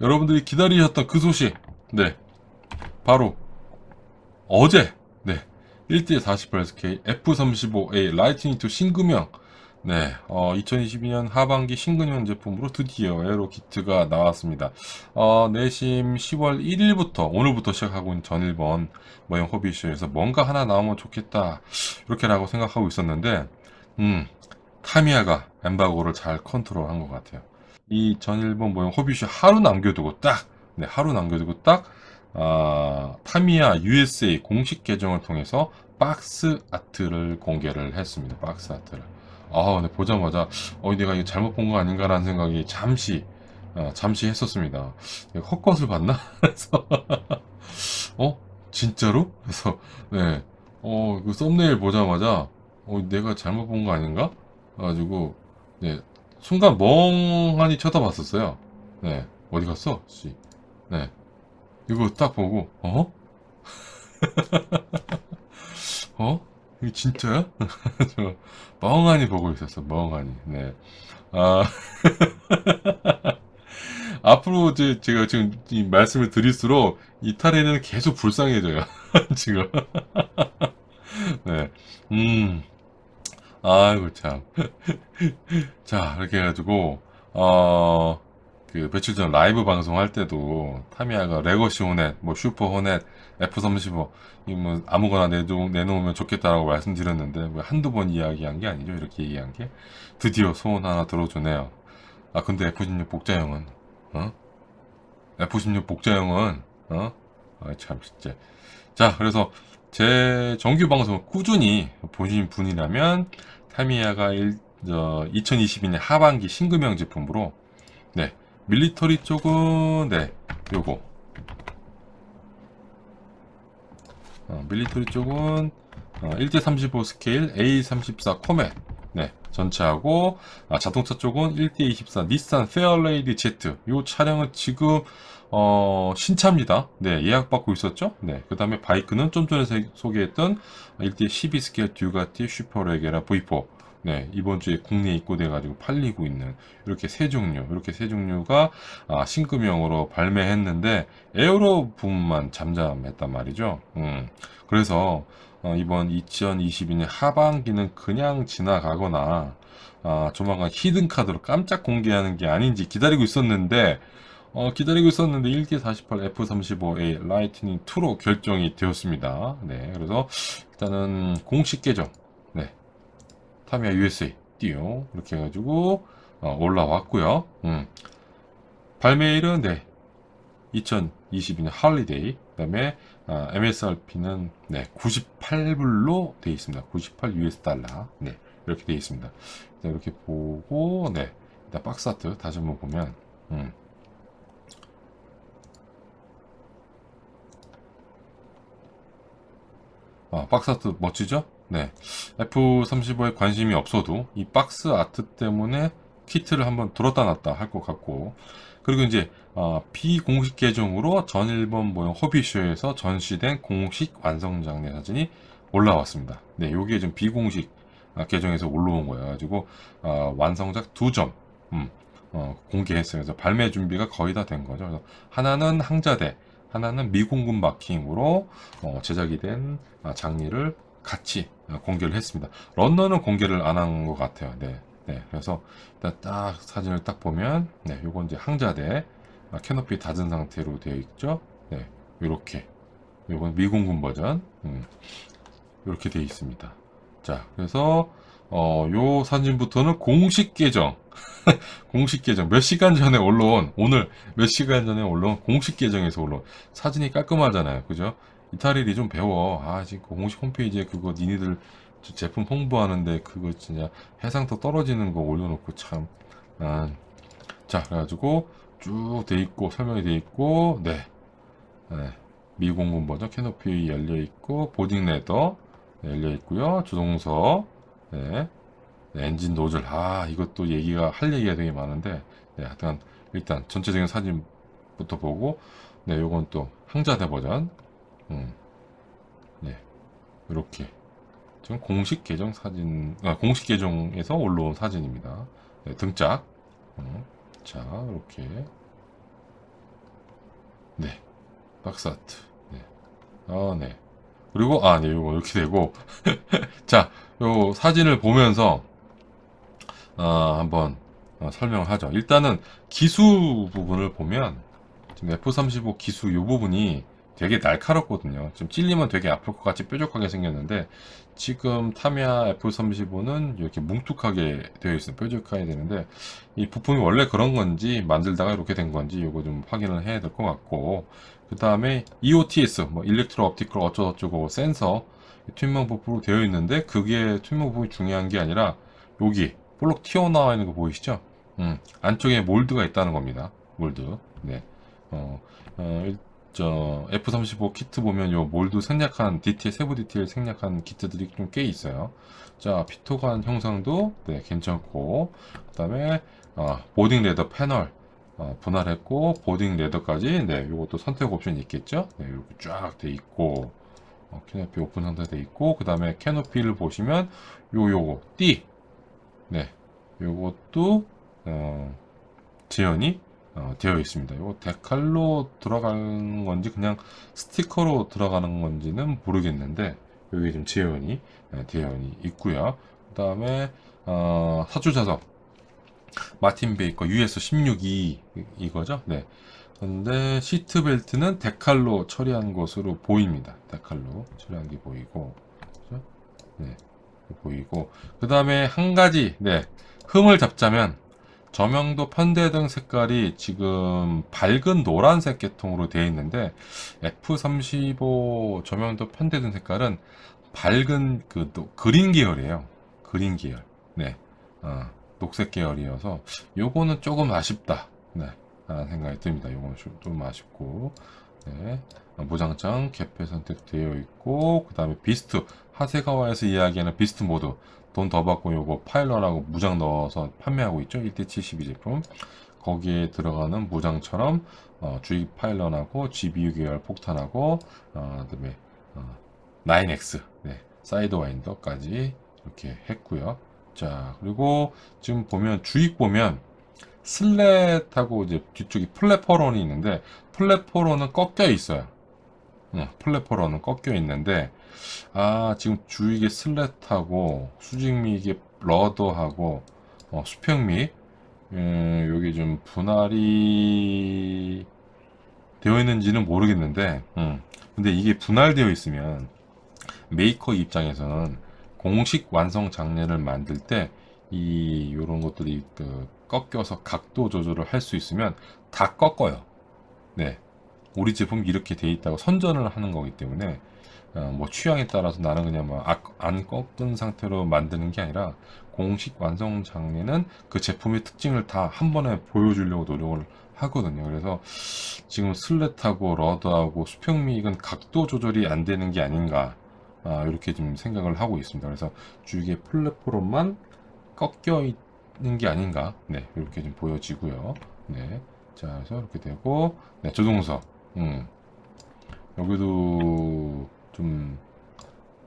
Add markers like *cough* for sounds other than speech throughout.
여러분들이 기다리셨던 그 소식. 네. 바로 어제 네. 1대 48SK F35A 라이트닝 2 신금형 네, 어, 2022년 하반기 신근형 제품으로 드디어 에어로 키트가 나왔습니다. 어, 내심 10월 1일부터, 오늘부터 시작하고 있는 전일번 모형 호비쇼에서 뭔가 하나 나오면 좋겠다. 이렇게라고 생각하고 있었는데, 음, 타미야가 엠바고를 잘 컨트롤 한 것 같아요. 이 전일본 모형 호비쇼 하루 남겨두고 딱, 네, 하루 남겨두고 딱, 아, 타미야 USA 공식 계정을 통해서 박스 아트를 공개를 했습니다. 박스 아트를. 아, 근데 보자마자, 어, 내가 이거 잘못 본 거 아닌가라는 생각이 잠시, 어, 잠시 했었습니다. 헛것을 봤나? *laughs* 그래서, 어? 진짜로? 그래서, 네. 어, 그 썸네일 보자마자, 어, 내가 잘못 본 거 아닌가? 그래가지고, 네. 순간 멍하니 쳐다봤었어요. 네. 어디 갔어? 씨. 네. 이거 딱 보고, 어? *laughs* 어? 이게 진짜야? *laughs* 저 멍하니 보고 있었어, 멍하니. 네. 아, *laughs* 앞으로 제, 제가 지금 이 말씀을 드릴수록 이 탈에는 계속 불쌍해져요. 지금. 네. 음. 아이고, 참. *laughs* 자, 이렇게 해가지고, 어, 그 며칠 전 라이브 방송할 때도 타미야가 레거시 호넷, 뭐 슈퍼 호넷, F35 이뭐 아무거나 내도, 내놓으면 좋겠다라고 말씀드렸는데 뭐 한두 번 이야기한 게 아니죠 이렇게 얘기한 게 드디어 소원 하나 들어주네요 아 근데 F16 복자형은 어? F16 복자형은 어? 아참 진짜 자 그래서 제 정규 방송을 꾸준히 보신 분이라면 타미야가 일, 저, 2022년 하반기 신금형 제품으로 네 밀리터리 쪽은 네 요거. 어, 밀리터리 쪽은 어, 1대35 스케일 A34 코멧 네 전체하고 아, 자동차 쪽은 1대24 닛산 페어레이디 Z. 요 차량은 지금 어, 신차입니다. 네, 예약받고 있었죠? 네, 그 다음에 바이크는 좀 전에 세- 소개했던 1대 12 스케일 듀가티 슈퍼레게라 V4 네, 이번 주에 국내에 입고돼가지고 팔리고 있는 이렇게 세 종류, 이렇게 세 종류가 아, 신금형으로 발매했는데 에어로 부분만 잠잠했단 말이죠. 음, 그래서 어, 이번 2022년 하반기는 그냥 지나가거나 아, 조만간 히든 카드로 깜짝 공개하는 게 아닌지 기다리고 있었는데 어, 기다리고 있었는데 1D48 F35A 라이트닝 2로 결정이 되었습니다. 네, 그래서 일단은 공식 계정 네, 타미야 USA 띠용 이렇게 해가지고 어, 올라왔고요. 음. 발매일은 네 2022년 할리데이 그다음에 아, MSRP는 네 98불로 되어 있습니다. 98 US 달러 네 이렇게 되어 있습니다. 자, 이렇게 보고 네 일단 박스 아트 다시 한번 보면 음. 아, 박스 아트 멋지죠? 네. F35에 관심이 없어도 이 박스 아트 때문에 키트를 한번 들었다 놨다 할 것 같고 그리고 이제 어, 비공식 계정으로 전 일본 모형 허비쇼에서 전시된 공식 완성 장례 사진이 올라왔습니다. 네, 요게 좀 비공식 아, 계정에서 올라온 거예요. 가지고 어, 완성작 두 점 음, 어, 공개했어요. 그래서 발매 준비가 거의 다 된 거죠. 그래서 하나는 항자대, 하나는 미공급 마킹으로 어, 제작이 된 아, 장리를 같이 어, 공개를 했습니다. 런너는 공개를 안 한 것 같아요. 네. 네. 그래서 일단 딱 사진을 딱 보면 네, 요건 이제 항자대 아, 캐노피 닫은 상태로 되어 있죠. 네. 요렇게. 요건 미공급 버전. 음. 요렇게 되어 있습니다. 자, 그래서 어, 요 사진부터는 공식 계정 *laughs* 공식 계정 몇 시간 전에 올라온 오늘 몇 시간 전에 올라온 공식 계정에서 올라온 사진이 깔끔하잖아요. 그죠? 이탈일이 좀 배워. 아, 지금 공식 홈페이지에 그거 니네들 저 제품 홍보하는데 그거 진짜 해상도 떨어지는 거 올려놓고 참. 아. 자, 그래가지고 쭉 돼 있고 설명이 돼 있고 네. 네. 미공군 버전 캐노피 열려 있고 보딩 레더 네, 열려 있고요. 주동서 네. 네, 엔진 노즐. 아 이것도 얘기가 할 얘기가 되게 많은데 네, 하여튼 일단 전체적인 사진부터 보고 네 요건 또 항자대 버전. 음, 네. 이렇게. 지금 공식 계정 사진 아, 공식 계정에서 올라온 사진입니다. 네, 등짝. 음, 자 이렇게. 박스 아트. 네. 아, 네. 그리고, 아, 네, 요거 이렇게 되고. *laughs* 자, 요 사진을 보면서, 아, 한번 어, 설명을 하죠. 일단은 기수 부분을 보면, 지금 F35 기수 요 부분이 되게 날카롭거든요. 지금 찔리면 되게 아플 것 같이 뾰족하게 생겼는데, 지금 타미야 F35는 이렇게 뭉툭하게 되어 있어요. 뾰족하게 되는데, 이 부품이 원래 그런 건지, 만들다가 이렇게 된 건지, 요거 좀 확인을 해야 될 것 같고, 그 다음에 EOTS, 뭐, 일렉트로 옵티컬 어쩌고저쩌고 센서, 투명 부품으로 되어 있는데, 그게 투명 부품이 중요한 게 아니라, 여기, 볼록 튀어나와 있는 거 보이시죠? 음, 안쪽에 몰드가 있다는 겁니다. 몰드. 네. 어, 어, 일- 저, F35 키트 보면 요 몰드 생략한 디테일, 세부 디테일 생략한 키트들이 좀 꽤 있어요. 자, 피토간 형상도, 네, 괜찮고, 그 다음에, 아, 보딩 레더 패널, 어, 분할했고, 보딩 레더까지, 네, 요것도 선택 옵션이 있겠죠? 네, 이렇게 쫙 돼 있고, 어, 캐노피 오픈 상태 돼 있고, 그 다음에 캐노피를 보시면, 요, 요거, 띠, 네, 요것도, 어, 재현이 어, 되어 있습니다. 이거 데칼로 들어가는 건지 그냥 스티커로 들어가는 건지는 모르겠는데 여기 좀 재현이 네, 재현이 있고요. 그 다음에 어, 사주 자석 마틴 베이커 US16E 이거죠. 네. 근데 시트 벨트는 데칼로 처리한 것으로 보입니다. 데칼로 처리한 게 보이고, 그죠? 네, 보이고. 그 다음에 한 가지, 네, 흠을 잡자면 저명도 편대 등 색깔이 지금 밝은 노란색 계통으로 되어 있는데 F35 저명도 편대 등 색깔은 밝은 그 노- 그린 계열이에요. 그린 계열. 네. 어, 녹색 계열이어서 요거는 조금 아쉽다. 네. 라는 생각이 듭니다. 요거는 좀- 좀 아쉽고. 네. 어, 무장창 개폐 선택되어 있고 그 다음에 비스트 하세가와에서 이야기하는 비스트 모드 돈 더 받고 요거 파일럿하고 무장 넣어서 판매하고 있죠 1대72 제품 거기에 들어가는 무장처럼 어, 주입 파일럿하고 GBU 계열 폭탄하고 어, 그다음에 어, 9X 네, 사이드 와인더까지 이렇게 했고요 자 그리고 지금 보면 주익 보면 슬랫하고 이제 뒤쪽이 플랫퍼런이 있는데 플랫퍼런은 꺾여 있어요. 응, 플랫퍼런은 꺾여 있는데 아 지금 주익의 슬랫하고 수직미익의 러더하고 어, 수평미 음, 여기 좀 분할이 되어 있는지는 모르겠는데 음, 근데 이게 분할되어 있으면 메이커 입장에서는 공식 완성 장례를 만들 때 이 요런 것들이 그 꺾여서 각도 조절을 할 수 있으면 다 꺾어요. 네. 우리 제품 이렇게 돼 있다고 선전을 하는 거기 때문에 어, 뭐 취향에 따라서 나는 그냥 뭐안 꺾은 상태로 만드는 게 아니라 공식 완성 장례는 그 제품의 특징을 다 한 번에 보여주려고 노력을 하거든요. 그래서 지금 슬랫하고 러드하고 수평미익은 각도 조절이 안 되는 게 아닌가 아, 이렇게 좀 생각을 하고 있습니다. 그래서 주위의 플랫폼만 꺾여 있는 게 아닌가 네 이렇게 좀 보여지고요. 네. 자, 그래서 이렇게 되고 네, 조종석 음. 여기도 좀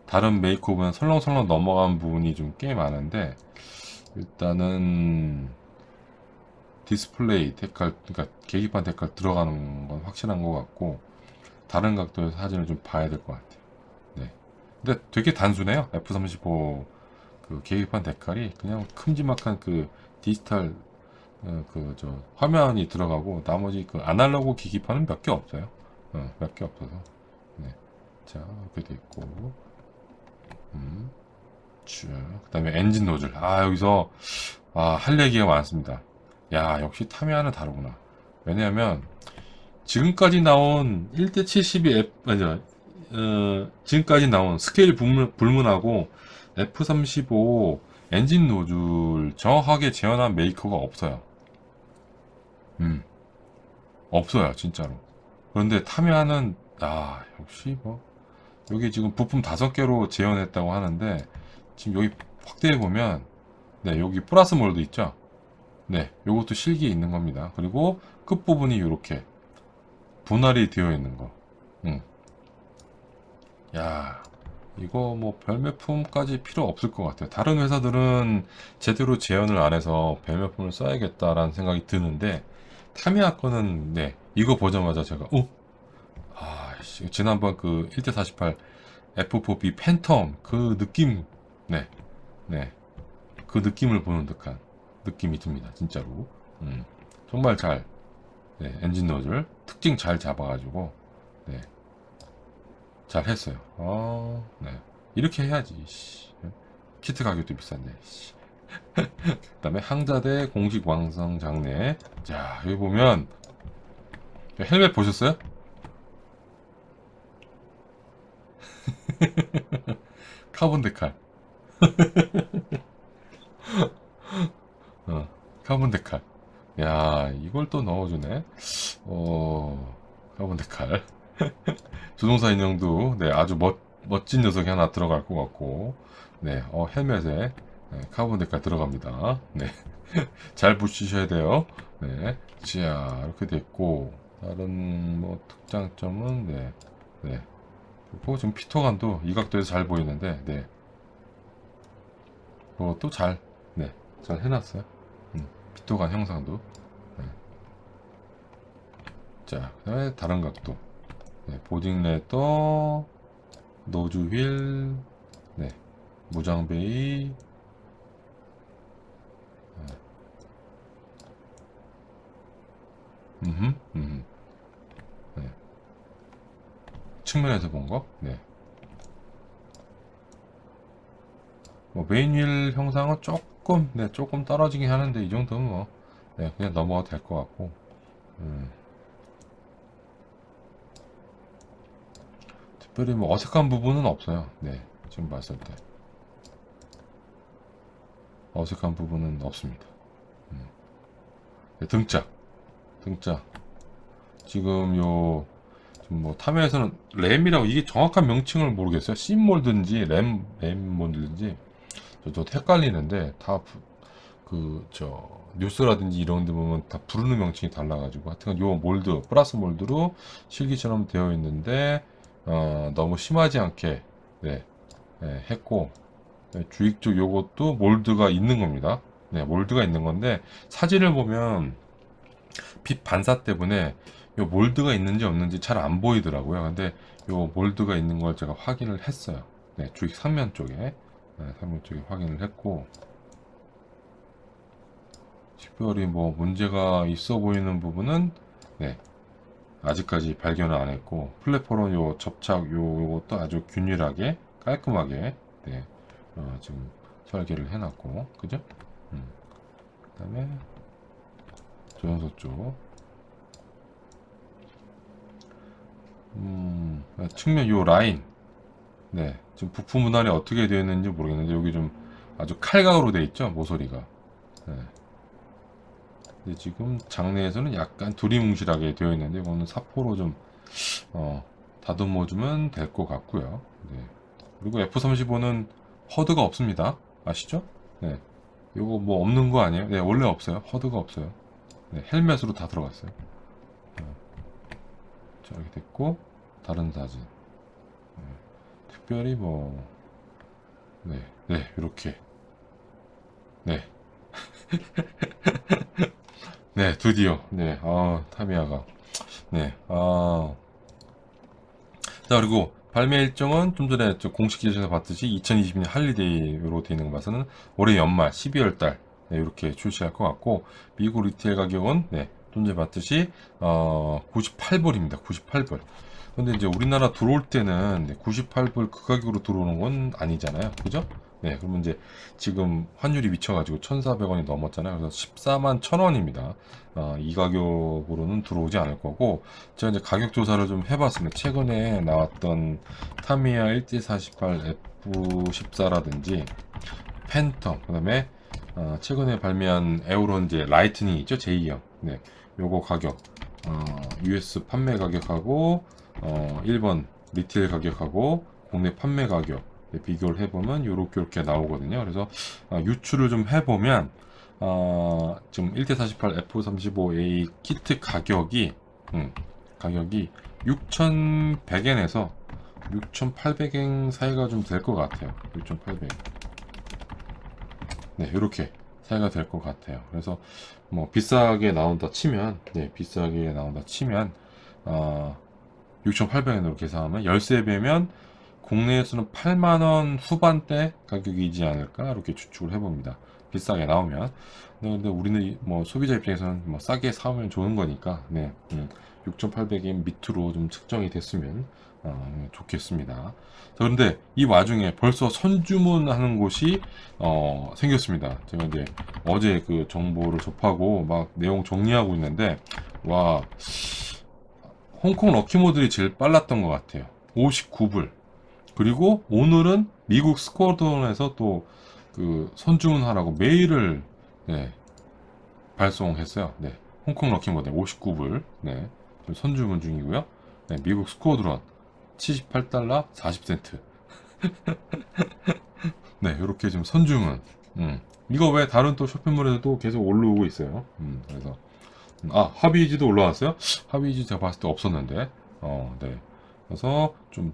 다른 메이크업은 설렁설렁 넘어간 부분이 좀 꽤 많은데 일단은 디스플레이 데칼 그러니까 계기판 데칼 들어가는 건 확실한 것 같고 다른 각도에서 사진을 좀 봐야 될 것 같아요. 네. 근데 되게 단순해요. F35 그 계기판 데칼이 그냥 큼지막한 그 디지털 어, 그저 화면이 들어가고 나머지 그 아날로그 기기판은 몇 개 없어요. 어, 몇 개 없어서. 네. 자, 이렇게 돼 있고. 음. 쭉. 그다음에 엔진 노즐. 아, 여기서 아, 할 얘기가 많습니다. 야, 역시 타미야는 다르구나. 왜냐하면 지금까지 나온 1대 72 F 아니야. 어, 지금까지 나온 스케일 불문, 불문 하고 F35 엔진 노즐 정확하게 재현한 메이커가 없어요. 음. 없어요, 진짜로. 그런데 타미야는 아, 역시 뭐 여기 지금 부품 다섯 개로 재현했다고 하는데 지금 여기 확대해 보면 네, 여기 플러스 몰드 있죠? 네, 요것도 실기에 있는 겁니다. 그리고 끝부분이 이렇게 분할이 되어 있는 거. 음. 야, 이거 뭐 별매품까지 필요 없을 것 같아요. 다른 회사들은 제대로 재현을 안 해서 별매품을 써야겠다라는 생각이 드는데 타미야 거는 네, 이거 보자마자 제가 어? 아, 지- 지난번 그 1대48 F4B 팬텀 그 느낌 네. 네. 그 느낌을 보는 듯한 느낌이 듭니다. 진짜로. 음. 정말 잘 네, 엔진 노즐 특징 잘 잡아가지고 네. 잘 했어요. 아, 네. 이렇게 해야지. 씨. 키트 가격도 비싼데. 씨. *laughs* 그다음에 항자대 공식 완성 장례. 자, 여기 보면 헬멧 보셨어요? *laughs* 카본 데칼. *laughs* 어, 카본 데칼. 야, 이걸 또 넣어주네. 어, 카본 데칼. *laughs* 조종사 인형도 네, 아주 멋, 멋진 녀석이 하나 들어갈 것 같고, 네, 어, 헬멧에 네, 카본 데칼 들어갑니다. 네, *laughs* 잘 붙이셔야 돼요. 네, 자, 이렇게 됐고, 다른 뭐 특장점은 네, 네. 그리고 지금 피터감도 이 각도에서 잘 보이는데, 네. 그것도 잘, 네, 잘 해놨어요. 음, 피터감 형상도. 네. 자, 그 다음에 다른 각도. 네, 보딩 레더, 노즈 휠, 네, 무장 베이, 음, 음, 네. 측면에서 본 거, 네. 뭐 메인 휠 형상은 조금, 네, 조금 떨어지긴 하는데 이 정도면 뭐, 네, 그냥 넘어가도 될 것 같고, 음. 특별히 뭐 어색한 부분은 없어요. 네, 지금 봤을 때 어색한 부분은 없습니다. 음. 네, 등짝, 등짝. 지금 요, 뭐 탐에서는 램이라고 이게 정확한 명칭을 모르겠어요. 씬몰드인지 램, 램몰드인지 저, 저 헷갈리는데 다 그 저 뉴스라든지 이런 데 보면 다 부르는 명칭이 달라가지고 하여튼 요 몰드 플러스 몰드로 실기처럼 되어 있는데 어, 너무 심하지 않게 네, 네, 했고 네, 주익 쪽 요것도 몰드가 있는 겁니다. 네, 몰드가 있는 건데 사진을 보면 빛 반사 때문에 요 몰드가 있는지 없는지 잘 안 보이더라고요. 근데 요 몰드가 있는 걸 제가 확인을 했어요. 네, 주익 상면 쪽에 네, 상면 쪽에 확인을 했고 특별히 뭐 문제가 있어 보이는 부분은 네, 아직까지 발견을 안 했고 플랫폼은 요 접착 요 요것도 아주 균일하게 깔끔하게 네, 어, 지금 설계를 해놨고 그죠? 음. 그 다음에 조연소 쪽 음, 측면 요 라인 네 지금 부품 분할이 어떻게 되어 있는지 모르겠는데 여기 좀 아주 칼각으로 되어 있죠 모서리가 네. 근데 지금 장내에서는 약간 두리뭉실하게 되어 있는데 이거는 사포로 좀 어, 다듬어 주면 될 것 같고요. 네. 그리고 F35는 허드가 없습니다. 아시죠? 네. 이거 뭐 없는 거 아니에요? 네, 원래 없어요. 허드가 없어요. 네, 헬멧으로 다 들어갔어요. 어. 자, 이렇게 됐고 다른 사진. 네. 특별히 뭐 네, 네, 이렇게. 네. *laughs* 네, 드디어. 네, 아, 타미야가. 네, 아. 자, 그리고 발매 일정은 좀 전에 저 공식 기사에서 봤듯이 2022년 할리데이로 되어 있는 거 봐서는 올해 연말 12월 달 네, 이렇게 출시할 것 같고 미국 리테일 가격은 네, 좀 전에 봤듯이 어, 98불입니다. 98불. 근데 이제 우리나라 들어올 때는 98불 그 가격으로 들어오는 건 아니잖아요. 그죠? 네, 그러면 이제 지금 환율이 미쳐가지고 1,400원이 넘었잖아요. 그래서 14만 1,000원입니다. 어, 이 가격으로는 들어오지 않을 거고, 제가 이제 가격 조사를 좀 해봤습니다. 최근에 나왔던 타미야 1D48 F14라든지 팬텀, 그 다음에 어, 최근에 발매한 이제 라이트닝 있죠? 제2형. 네, 요거 가격, 어, US 판매 가격하고, 어, 1번 리테일 가격하고, 국내 판매 가격, 네, 비교를 해보면 요렇게 이렇게 나오거든요. 그래서 어, 유출을 좀 해보면 어, 지금 1대48 F35A 키트 가격이 음, 가격이 6,100엔에서 6,800엔 사이가 좀 될 것 같아요. 6,800. 네, 이렇게 사이가 될 것 같아요. 그래서 뭐 비싸게 나온다 치면, 네, 비싸게 나온다 치면, 어, 6,800원으로 계산하면 13배면 국내에서는 8만원 후반대 가격이지 않을까 이렇게 추측을 해봅니다. 비싸게 나오면. 네, 근데 우리는 이- 뭐 소비자 입장에서는 뭐 싸게 사면 좋은 거니까 네, 6,800엔 밑으로 좀 측정이 됐으면 어, 좋겠습니다. 자, 그런데 이 와중에 벌써 선주문하는 곳이 어, 생겼습니다. 제가 이제 어제 그 정보를 접하고 막 내용 정리하고 있는데 와 홍콩 럭키모들이 제일 빨랐던 것 같아요. 59불. 그리고 오늘은 미국 스코어돈에서 또그 선주문하라고 메일을 네, 발송했어요. 네. 홍콩 럭키모델 59불. 네. 지금 선주문 중이고요. 네, 미국 스코어드론 78달러 40센트. 네, 이렇게 지금 선주문. 음. 이거 왜 다른 또 쇼핑몰에서도 계속 올라오고 있어요. 음, 그래서 음, 아 하비이지도 올라왔어요? 하비이지 제가 봤을 때 없었는데, 어, 네. 그래서 좀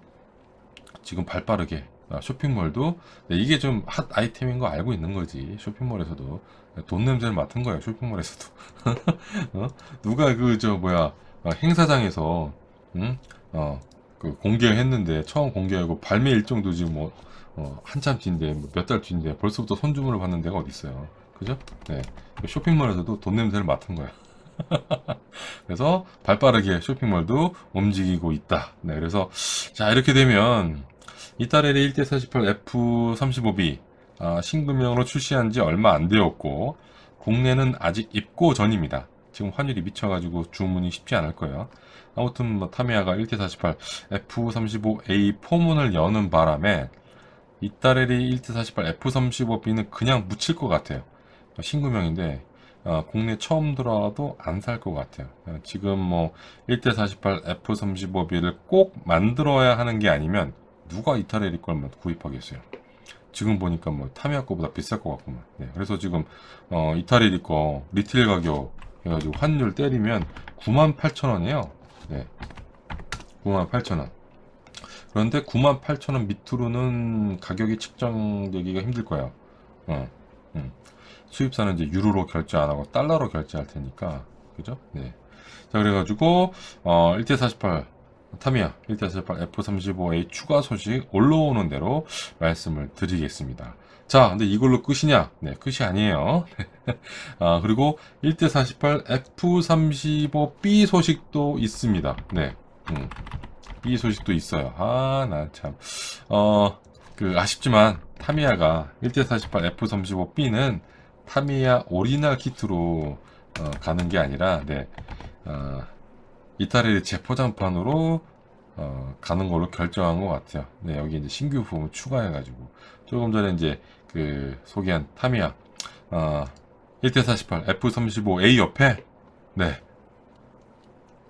지금 발빠르게 아, 쇼핑몰도 네, 이게 좀 핫 아이템인 거 알고 있는 거지 쇼핑몰에서도 네, 돈 냄새를 맡은 거예요 쇼핑몰에서도 *laughs* 어? 누가 그 저 뭐야 아, 행사장에서 응? 어, 그 공개했는데 처음 공개하고 발매 일정도 지금 뭐 어, 한참 뒤인데 몇달 뒤인데 벌써부터 선주문을 받는 데가 어디 있어요 그죠? 네 쇼핑몰에서도 돈 냄새를 맡은 거야 *laughs* 그래서 발빠르게 쇼핑몰도 움직이고 있다 네 그래서 자 이렇게 되면 이탈리아 1대48 F35B 아, 신규명으로 출시한 지 얼마 안 되었고 국내는 아직 입고 전입니다. 지금 환율이 미쳐가지고 주문이 쉽지 않을 거예요. 아무튼 뭐 타미야가 1대48 F35A 포문을 여는 바람에 이따레리 1대48 F35B는 그냥 묻힐 것 같아요. 신규명인데 어, 국내 처음 들어와도 안 살 것 같아요. 어, 지금 뭐 1대48 F35B를 꼭 만들어야 하는 게 아니면 누가 이타레리 걸만 구입하겠어요. 지금 보니까 뭐 타미야 거보다 비쌀 것 같구만. 네, 그래서 지금 어, 이타레리 거 리테일 가격 해가지고 환율 때리면 98,000원이에요. 네, 98,000원. 그런데 98,000원 밑으로는 가격이 측정되기가 힘들 거예요. 어, 음. 수입사는 이제 유로로 결제 안 하고 달러로 결제할 테니까 그죠? 네. 자 그래가지고 어 1대48 타미야 1대48 F35A 추가 소식 올라오는 대로 말씀을 드리겠습니다. 자, 근데 이걸로 끝이냐? 네, 끝이 아니에요. *laughs* 아, 그리고 1대48 F35B 소식도 있습니다. 네, 음, B 소식도 있어요. 아, 나 참, 어, 그, 아쉽지만, 타미야가 1대48 F35B는 타미야 오리지널 키트로 어, 가는 게 아니라, 네, 어, 이탈리아 재포장판으로 어, 가는 걸로 결정한 것 같아요. 네, 여기 이제 신규 부분 추가해가지고 조금 전에 이제 그 소개한 타미야 어, 1대48 F35A 옆에 네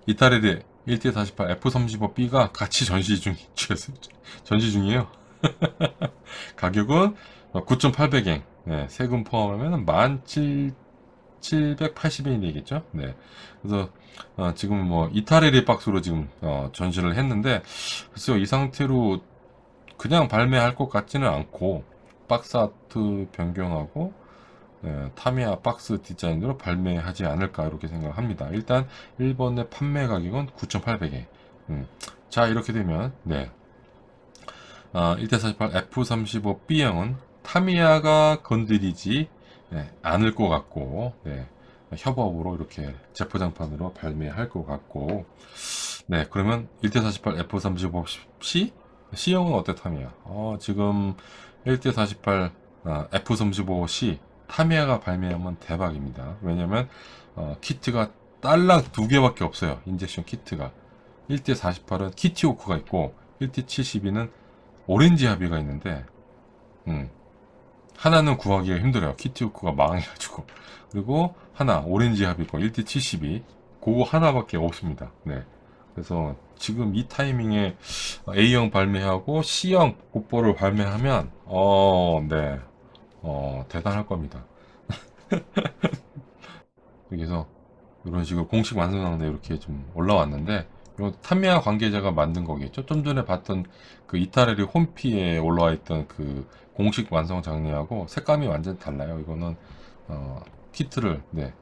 이탈리아 1대48 F35B가 같이 전시 중 *laughs* 전시 중이에요. *laughs* 가격은 9,800엔 네, 세금 포함하면 17,780엔이겠죠. 네. 그래서 어, 지금 뭐 이타레리 박스로 지금 어, 전시를 했는데 글쎄요 이 상태로 그냥 발매할 것 같지는 않고 박스 아트 변경하고 네, 타미야 박스 디자인으로 발매하지 않을까 이렇게 생각합니다. 일단 일본의 판매 가격은 9,800엔. 음. 자 이렇게 되면 네. 어, 1대48 F35B형은 타미야가 건드리지 네, 않을 것 같고 네. 협업으로 이렇게 재포장판으로 발매할 것 같고. 네 그러면 1대48 F35C C형은 어때 타미야 어, 지금 1대48 어, F35C 타미야가 발매하면 대박입니다. 왜냐면 어, 키트가 딸랑 두 개밖에 없어요 인젝션 키트가. 1대48은 키티오크가 있고 1대72는 오렌지 합의가 있는데 음, 하나는 구하기가 힘들어요 키티오크가 망해가지고 그리고 하나 오렌지 합의권 1대 72 그거 하나밖에 없습니다. 네. 그래서 지금 이 타이밍에 A형 발매하고 C형 곧보를 발매하면 어, 네. 어, 대단할 겁니다. *laughs* 그래서 이런 식으로 공식 완성상에 이렇게 좀 올라왔는데 이거 타미야 관계자가 만든 거겠죠. 좀 전에 봤던 그 이타레리 홈피에 올라와 있던 그 공식 완성 장르하고 색감이 완전 달라요. 이거는 어, 키트를 네,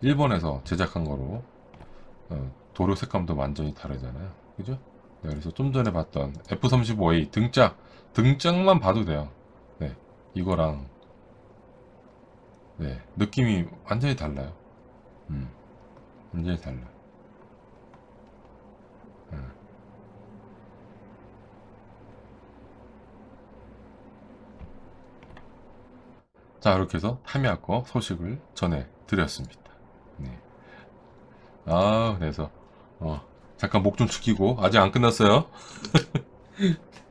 일본에서 제작한 거로 어, 도료 색감도 완전히 다르잖아요. 그죠? 네, 그래서 좀 전에 봤던 F35A 등짝, 등짝만 봐도 돼요. 네, 이거랑, 네, 느낌이 완전히 달라요. 음, 완전히 달라요. 음. 자, 이렇게 해서 거 소식을 전해드렸습니다. 네. 아, 그래서, 어, 잠깐 목 좀 축이고, 아직 안 끝났어요. *laughs*